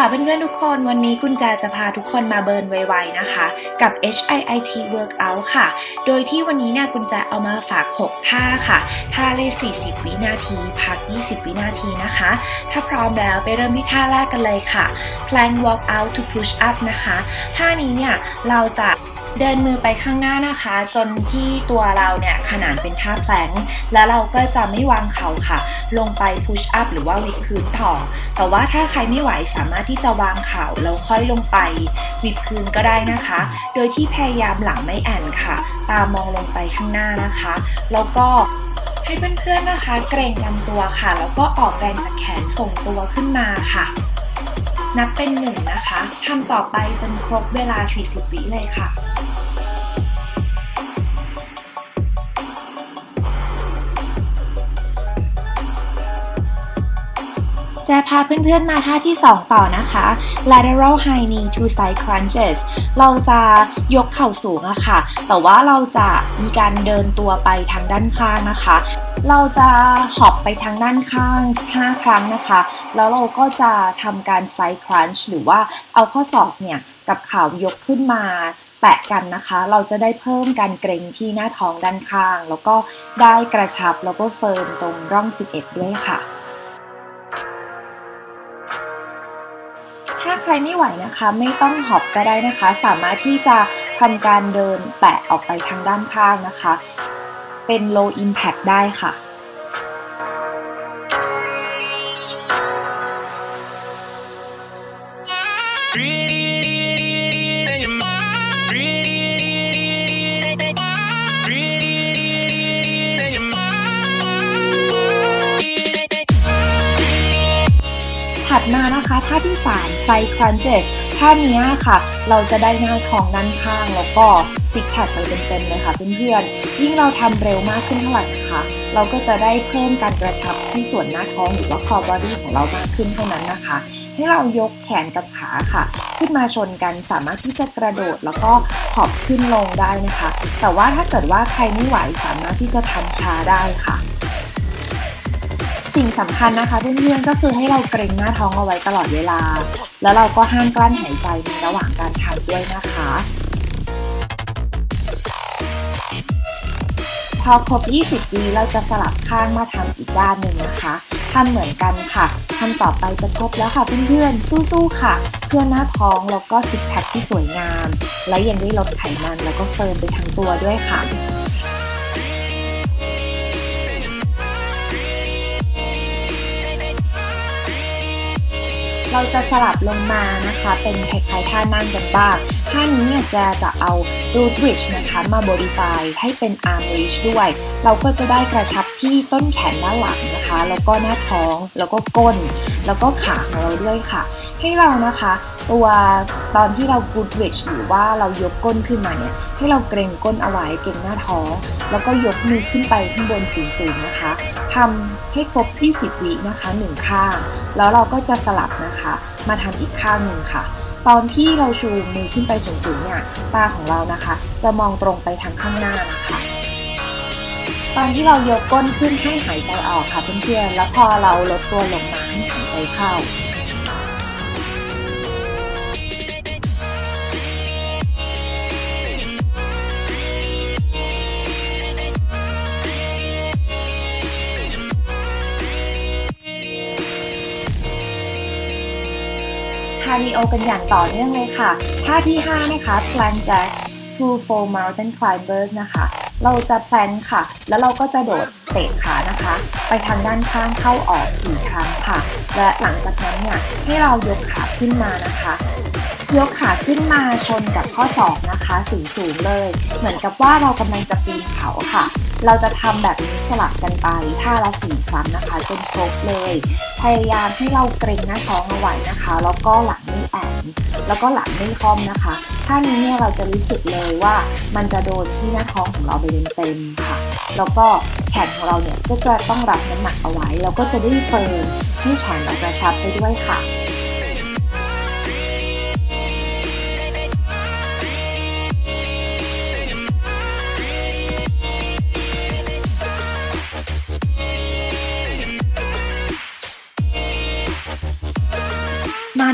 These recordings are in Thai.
ค่ะเพื่อนๆทุกคนวันนี้คุณแจจะพาทุกคนมาเบิร์นไวๆนะคะ กับ HIIT Workout ค่ะ โดยที่วันนี้เนี่ยคุณแจเอามาฝาก 6 ท่าค่ะ ท่าเลย40 วินาที พัก 20 วินาทีนะคะ ถ้าพร้อมแล้วไปเริ่มที่ท่าแรกกันเลยค่ะ Plank Walk Out to Push Up นะคะ ท่านี้เนี่ยเราจะ เดินมือไปข้างหน้านะคะ จนที่ตัวเราเนี่ยขนานเป็นท่าแพลงแล้วเราก็จะไม่วางเข่าค่ะ ลงไป push up หรือว่าวิดพื้นต่อ แต่ว่าถ้าใครไม่ไหวสามารถที่จะวางเข่าแล้วค่อยลงไปวิดพื้นก็ได้นะคะ โดยที่พยายามหลังไม่แอนค่ะ ตามองลงไปข้างหน้านะคะ แล้วก็ให้เพื่อนๆนะคะ เกรงลำตัวค่ะ แล้วก็ออกแรงจากแขนส่งตัวขึ้นมาค่ะ นับเป็นหนึ่งนะคะทำต่อไปจนครบเวลา 40 วิเลยค่ะ จะพาเพื่อนๆมาท่าที่ 2 ต่อนะคะ lateral high knee to side crunches เราจะยกเข่าสูงอะค่ะ แต่ว่าเราจะมีการเดินตัวไปทางด้านข้างนะคะ เราจะหอบไปทางด้านข้าง 5 ครั้งนะคะ แล้วเราก็จะทำการ side crunch หรือว่าเอาข้อศอกเนี่ย กับเข่ายกขึ้นมาแตะกันนะคะ เราจะได้เพิ่มการเกร็งที่หน้าท้องด้านข้าง แล้วก็ได้กระชับแล้วก็เฟิร์มตรงร่อง 11 ด้วยค่ะ ใครไม่ไหวนะคะ ไม่ต้องหอบก็ได้นะคะ สามารถที่จะทำการเดินแตะออกไปทางด้านข้างนะคะ เป็น low impact ได้ค่ะ ถัดมานะคะท่าที่3 side crunches ท่านี้ค่ะ เราจะได้หน้าท้องด้านข้างแล้วก็ซิกแพคไปเต็มๆเลยค่ะเพื่อนๆยิ่งเราทำเร็วมากขึ้นเท่าไหร่นะคะเราก็จะได้เพิ่มการกระชับที่ส่วนหน้าท้องหรือว่า core body ของเรามากขึ้นเท่านั้นนะคะ ให้เรายกแขนกับขาค่ะ ขึ้นมาชนกันสามารถที่จะกระโดดแล้วก็หอบขึ้นลงได้นะคะ แต่ว่าถ้าเกิดว่าใครไม่ไหวสามารถที่จะทำช้าได้ค่ะ สิ่งสำคัญนะคะเพื่อนๆก็คือให้เราเกรงหน้าท้องเอาไว้ตลอดเวลา แล้วเราก็ห้ามกลั้นหายใจในระหว่างการทำด้วยนะคะ พอครบ 20วิเราจะสลับข้างมาทำอีกด้านหนึ่งนะคะทำเหมือนกันค่ะทำต่อไปจะครบแล้วค่ะเพื่อนๆสู้ๆค่ะ เพื่อหน้าท้องแล้วก็ซิกแพคที่สวยงาม และยังได้ลดไขมันแล้วก็เฟิร์มไปทั้งตัวด้วยค่ะ เราจะสลับลงมานะคะ เป็นคล้ายๆท่านั่งกันบ้าง ท่านี้เนี่ยจะจะเอา root bridge นะคะมา modify ให้เป็น arm reach ด้วย เราก็จะได้กระชับที่ต้นแขนด้านหลังนะคะ แล้วก็หน้าท้อง แล้วก็ก้น แล้วก็ขาของเราด้วยค่ะ ให้เรานะคะตัวตอนที่เรา root bridge หรือว่าเรายกก้นขึ้นมาเนี่ย ให้เราเกรงก้นเอาไว้เกรงหน้าท้อง แล้วก็ยกมือขึ้นไปข้างบนสูงๆนะคะทำให้ครบ 20 วินะคะหนึ่งข้าง แล้วเราก็จะสลับนะคะ มาทำอีกข้างหนึ่งค่ะ ตอนที่เราชูมือขึ้นไปสูงๆเนี่ยตาของเรานะคะ จะมองตรงไปทางข้างหน้านะคะตอนที่เรายกก้นขึ้นให้หายใจออกค่ะเพื่อนๆแล้วพอเราลดตัวลงมาให้หายใจเข้า คาร์ดิโอกันอย่างต่อเนื่องเลยค่ะ ท่าที่ 5 นะคะ plank jack two full mountain climbers นะคะ เราจะแพลนค่ะ แล้วเราก็จะโดดเตะขานะคะ ไปทางด้านข้างเข้าออก4ครั้งค่ะ และหลังจากนั้นเนี่ยให้เรายกขาขึ้นมานะคะยกขาขึ้นมาชนกับข้อศอกนะคะ สูงสูงๆเลย เหมือนกับว่าเรากำลังจะปีนเขาค่ะ เราจะทำแบบนี้สลับกันไปท่าละสี่ครั้งนะคะ จนครบเลย พยายามให้เราเกรงหน้าท้องเอาไว้นะคะ แล้วก็หลังไม่แอนแล้วก็หลังไม่ค่อมนะคะท่านี้เนี่ยเราจะรู้สึกเลยว่ามันจะโดนที่หน้าท้องของเราไปเต็มๆค่ะ แล้วก็แขนของเราเนี่ยก็จะต้องรับน้ำหนักเอาไว้ แล้วก็จะได้เฟิร์มให้แขนเรากระชับไปด้วยค่ะ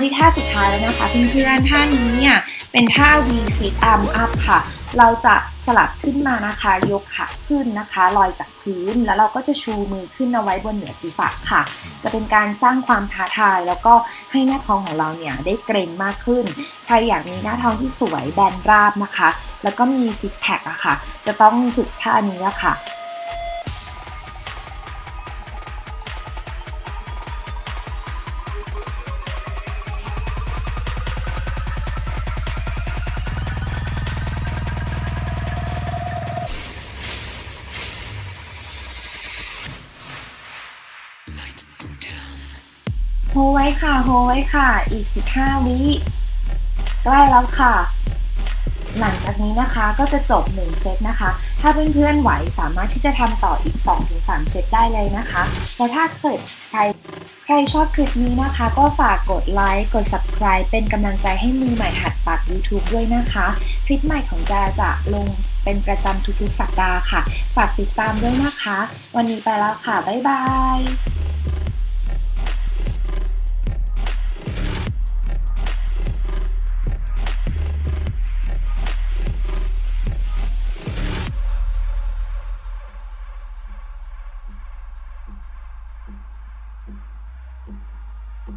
ที่ท่าสุดท้ายแล้วนะคะเพื่อนๆท่านี้เนี่ยเป็นท่า V sit arm up ค่ะ เราจะสลับขึ้นมานะคะ ยกขาขึ้นนะคะลอยจากพื้นแล้วเราก็จะชูมือขึ้นเอาไว้บนเหนือศีรษะค่ะ จะเป็นการสร้างความท้าทาย แล้วก็ให้หน้าท้องของเราเนี่ยได้เกรงมากขึ้น ใครอยากมีหน้าท้องที่สวยแบนราบนะคะ แล้วก็มีซิกแพคอะค่ะ จะต้องฝึกท่านี้อะค่ะ โฮไว้ค่ะ โฮไว้ค่ะ อีก 15 วิใกล้แล้วค่ะ หลังจากนี้นะคะก็จะจบ 1 เซตนะคะ ถ้าเพื่อนๆไหวสามารถที่จะทำต่ออีก 2-3 เซตได้เลยนะคะและถ้าเกิดใครใครชอบคลิปนี้นะคะ ก็ฝากกดไลค์กด subscribe เป็นกำลังใจให้มือใหม่หัดปัก YouTube ด้วยนะคะ คลิปใหม่ของแจจะลงเป็นประจำทุกๆสัปดาห์ค่ะ ฝากติดตามด้วยนะคะ วันนี้ไปแล้วค่ะ บ๊ายบาย